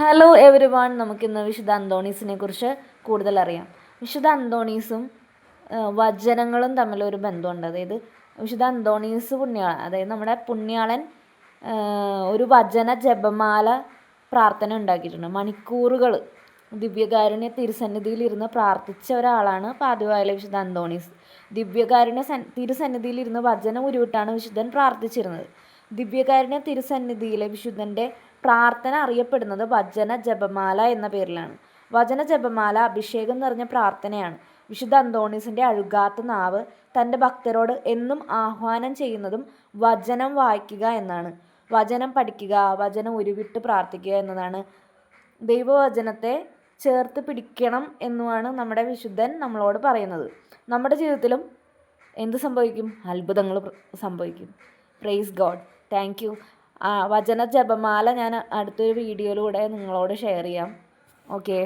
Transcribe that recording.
Hello every one നമുക്കിന്ന് വിശുദ്ധ അന്തോണീസിനെ കുറിച്ച് കൂടുതൽ അറിയാം. വിശുദ്ധ അന്തോണീസും വചനങ്ങളും തമ്മിലൊരു ബന്ധമുണ്ട്. അതായത് വിശുദ്ധ അന്തോണീസ് പുണ്യാളൻ അതായത് നമ്മുടെ പുണ്യാളൻ ഒരു വചന ജപമാല പ്രാർത്ഥന ഉണ്ടാക്കിയിട്ടുണ്ട്. മണിക്കൂറുകൾ ദിവ്യകാരുണ്യ തിരുസന്നിധിയിലിരുന്ന് പ്രാർത്ഥിച്ച ഒരാളാണ് പാതിവായാലെ വിശുദ്ധ അന്തോണീസ്. ദിവ്യകാരുണ്യ സൻ തിരുസന്നിധിയിലിരുന്ന് വചനം ഉരുവിട്ടാണ് വിശുദ്ധൻ പ്രാർത്ഥിച്ചിരുന്നത്. ദിവ്യകാരുണ്യ തിരുസന്നിധിയിലെ വിശുദ്ധന്റെ പ്രാർത്ഥന അറിയപ്പെടുന്നത് വചന ജപമാല എന്ന പേരിലാണ്. വചന ജപമാല അഭിഷേകം നിറഞ്ഞ പ്രാർത്ഥനയാണ്. വിശുദ്ധ അന്തോണീസിന്റെ അഴുകാത്ത നാവ് തന്റെ ഭക്തരോട് എന്നും ആഹ്വാനം ചെയ്യുന്നതും വചനം വായിക്കുക എന്നാണ്. വചനം പഠിക്കുക വചനം ഉരുവിട്ട് പ്രാർത്ഥിക്കുക എന്നതാണ്. ദൈവവചനത്തെ ചേർത്ത് പിടിക്കണം എന്നുമാണ് നമ്മുടെ വിശുദ്ധൻ നമ്മളോട് പറയുന്നത്. നമ്മുടെ ജീവിതത്തിലും എന്ത് സംഭവിക്കും? അത്ഭുതങ്ങൾ സംഭവിക്കും. പ്രൈസ് ഗോഡ് താങ്ക് വചന ജപമാല ഞാൻ അടുത്തൊരു വീഡിയോയിലൂടെ നിങ്ങളോട് ഷെയർ ചെയ്യാം. ഓക്കെ